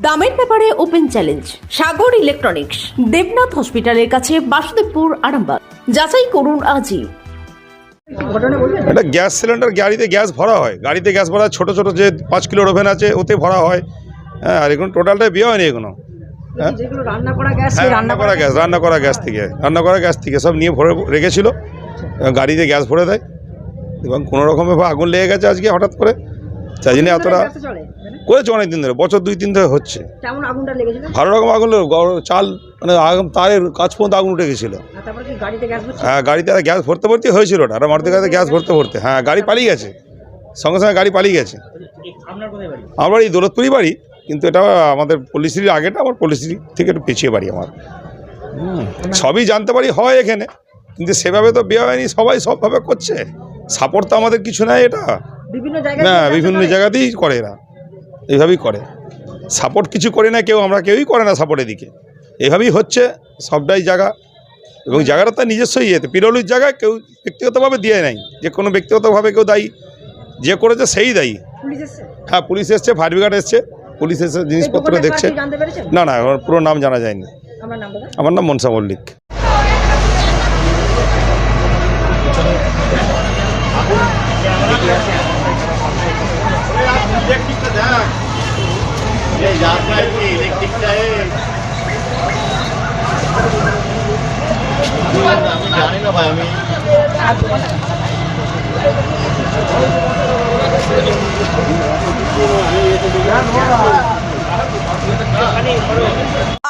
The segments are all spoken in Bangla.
দামের ব্যাপারে open challenge Sagar electronics Debnath হসপিটালের কাছে বাসুদেবপুর আরামবাগ। যাচাই করুন আজই। এটা গ্যাস সিলিন্ডার গাড়িতে গ্যাস ভরা হয়। গাড়িতে গ্যাস ভরা ছোট ছোট যে পাঁচ কিলোর ওভেন আছে ওতে ভরা হয়। হ্যাঁ আর এখন টোটালটাই বিয়ে হয়নি এগুলো হ্যাঁ? রান্না করা গ্যাস হ্যাঁ রান্না করা গ্যাস রান্না করা গ্যাস থেকে রান্না করা গ্যাস থেকে সব নিয়ে ভরে রেখেছিল। গাড়িতে গ্যাস ভরে দেয়। এবং কোনো রকমে আগুন লেগে গেছে আজকে হঠাৎ করে। তাই জন্য এতটা গ্যাসে করেছে অনেক দিন ধরে বছর দুই তিন ধরে হচ্ছে। কেমন আগুনটা লেগেছিল? ভালো রকম আগুন চাল মানে আগুন তারের কাজ পর্যন্ত আগুন উঠে গেছিল। আর তারপরে কি গাড়িতে গ্যাস ভরছে হ্যাঁ গাড়িতে আর গ্যাস ভরতে ভরতে হয়েছিল ওটা আর মারুতি গাড়িতে গ্যাস ভরতে ভরতে। হ্যাঁ গাড়ি পালিয়ে গেছে সঙ্গে সঙ্গে গাড়ি পালিয়ে গেছে। আমার বাড়ি দৌলতপুরি বাড়ি কিন্তু এটা আমাদের পলিসির আগেটা আমার পলিসি থেকে একটু পিছিয়ে বাড়ি আমার। সবই জানতে পারি হয় এখানে কিন্তু সেভাবে তো বিয়ে হয়নি সবাই সবভাবে করছে। সাপোর্ট তো আমাদের কিছু নাই এটা। বিভিন্ন জায়গায় না বিভিন্ন জায়গাতেই করে এরা। এইভাবেই করে। সাপোর্ট কিছু করে না কেউ আমরা কেউই করে না সাপোর্টের দিকে। এভাবেই হচ্ছে সবটাই জায়গা। এবং জায়গাটা তার নিজস্ব ইয়েতে। পিরলির জায়গায় কেউ ব্যক্তিগতভাবে দিয়ে নাই। যে কোনো ব্যক্তিগতভাবে কেউ দায়ী। যে করেছে সেই দায়ী। হ্যাঁ পুলিশ এসছে ফায়ার ব্রিগেড এসছে পুলিশ এসে জিনিসপত্র দেখছে। না না পুরো নাম জানা যায়নি। আমার নাম মনসা মল্লিক। জানি না ভাই আমি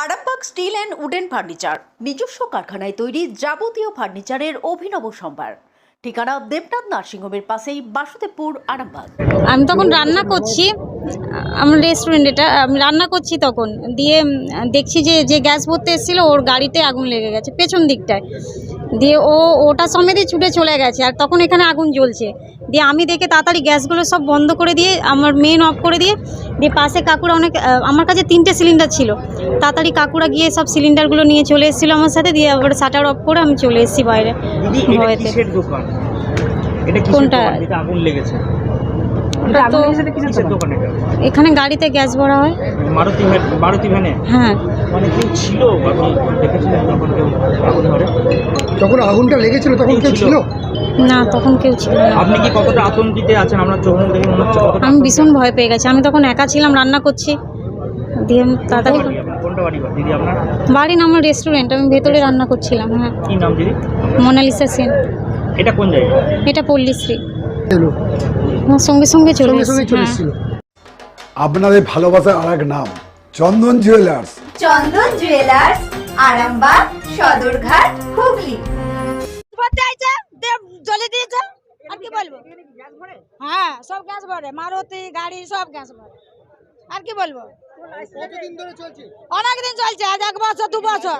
Arambagh steel and wooden furniture নিজস্ব কারখানায় তৈরি যাবতীয় ফার্নিচারের অভিনব সম্ভার। ঠিকানা দেবনাথ নার্সিংহোমের পাশেই বাসুদেবপুর আরামবাগ। আমি তখন রান্না করছি আমার রেস্টুরেন্ট এটা আমি রান্না করছি তখন। দিয়ে দেখছি যে যে গ্যাস ভরতে এসেছিল ওর গাড়িতে আগুন লেগে গেছে পেছন দিকটায়। দিয়ে ও ওটা সমেতে ছুটে চলে গেছে আর তখন এখানে আগুন জ্বলছে। দিয়ে আমি দেখে তাড়াতাড়ি গ্যাসগুলো সব বন্ধ করে দিয়ে আমার মেন অফ করে দিয়ে দিয়ে পাশে কাকুরা অনেক আমার কাছে তিনটে সিলিন্ডার ছিল। তাড়াতাড়ি কাকুরা গিয়ে সব সিলিন্ডারগুলো নিয়ে চলে এসেছিল আমার সাথে দিয়ে আবার শাটার অফ করে আমি চলে এসেছি বাইরে ভয়েতে। কোনটা? আগুন লেগেছে। তো এখানে গাড়িতে গ্যাস ভরা হয়। মারুতি মারুতি ভ্যানে? হ্যাঁ। মানে কেউ ছিল তখন আগুনটা লেগেছিল তখন কেউ ছিল? না তখন কেউ ছিল আপনি কি কতটা আতঙ্কিতে আছেন? আমরা চোখ মুখ দেখে মনে হচ্ছে কতটা আমি ভীষণ ভয় পেয়ে গেছি। আমি তখন একা ছিলাম রান্না করছি। দিয়ে তাড়াতাড়ি বাড়ি আপনার? কোনটা বাড়ি? দিদি আপনার? বাড়ি না আমার রেস্টুরেন্ট আমি ভেতরে রান্না করছিলাম হ্যাঁ। কি নাম দিদি? মোনালিসা সেন। এটা কোন জায়গা? এটা পল্লীশ্রী। সঙ্গে সঙ্গে চলে সঙ্গে সঙ্গে চলে হ্যাঁ। এসেছিল। আপনাদের ভালোবাসার আর এক নাম চন্দন জুয়েলার্স চন্দন জুয়েলার্স আরামবাগ সদরঘাট হুগলি। দিয়েছে আর কি বলব? হ্যাঁ সব গ্যাস ভরে মারুতি গাড়ি সব গ্যাস ভরে। আর কি বলব? অনেক দিন চলছে? আজ এক বছর দু বছর।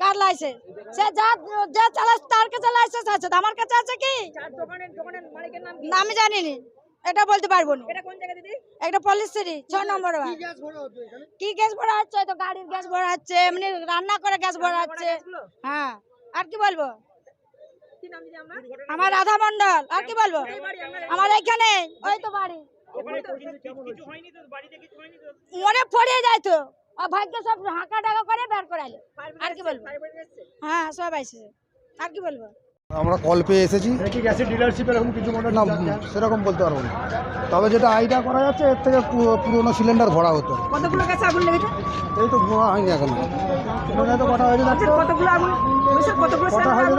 কার লাইসেন্স সে যা যা চালাচ্ছে তার কাছে লাইসেন্স আছে। তো আমার কাছে আছে কি? চার দোকানের দোকানের মালিকের নাম কি? না, আমি জানি নি এটা বলতে পারব না। এটা কোন জায়গা দিদি? একটা পলিসিরি ছ নম্বর। কি গ্যাস ভরা হচ্ছে তো গাড়ির গ্যাস ভরা হচ্ছে এমনি রান্না করে গ্যাস ভরা হচ্ছে। হ্যাঁ। আর কি বলব? আমার রাধা মন্ডল আর কি বলব? আমার এখানে ওই তো বাড়ি। ওখানে তো কিছু হয়নি তো বাড়িতে কিছু হয়নি তো? মনে পড়ে যায় তো। ভাগ্য সব হাঁকা ডাকা করে বের করাইলো আর কি বলব? এসছে? হ্যাঁ সব আইসে আর কি বলব? আমরা কল পেয়ে এসেছি। না সেরকম বলতে পারব না। তবে যেটা আইডিয়া করা যাচ্ছে এর থেকে পুরোনো সিলিন্ডার ভরা হতো কতগুলো গ্যাসে আগুন লেগেছে? এই তো ধোঁয়া হয়নি এখন। মনে তো কটা হয়েছে আচ্ছা, কতগুলো আগুন? কতগুলো কটা হয়েছে আগুন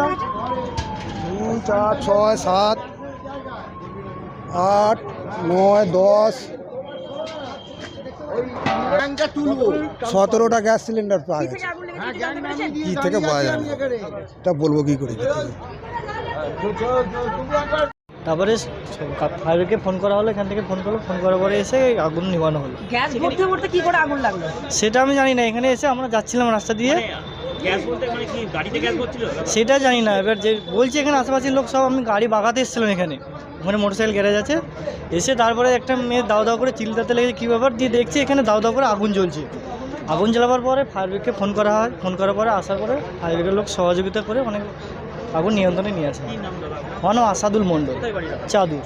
দুই চার ছয় সাত আট নয় দশ সতেরোটা গ্যাস সিলিন্ডার পাওয়া কি গেছে। কি থেকে পাওয়া যায় তা বলব কি করে তারপরে ফায়ার ব্রিগেডকে ফোন করা হলো এখান থেকে ফোন করল ফোন করার পরে এসে আগুন নিভানো হলো। গ্যাস ভরতে ভরতে কি করে আগুন লাগল? সেটা আমি জানি না এখানে এসে আমরা যাচ্ছিলাম রাস্তা দিয়ে। গ্যাস বলতে মানে কি গাড়িতে গ্যাস করছিল সেটা জানি না এবার যে বলছি এখানে আশেপাশের লোক সব আমি গাড়ি বাগাতে এসেছিলাম এখানে। ওখানে মোটরসাইকেল গ্যারেজ আছে। এসে তারপরে একটা মেয়ে দাও দাও করে চিল্লাতে লেগেছে। কী ব্যাপার? দিয়ে দেখছি এখানে দাও দাও করে আগুন জ্বলছে। আগুন জ্বালাবার পরে ফায়ার ব্রিগেডকে ফোন করা হয়। ফোন করার পরে আসার পরে ফায়ার ব্রিগেডের লোক সহযোগিতা করে অনেক আগুন নিয়ন্ত্রণে নিয়ে আসে। আমার নাম আসাদুল মণ্ডল। চাদুর।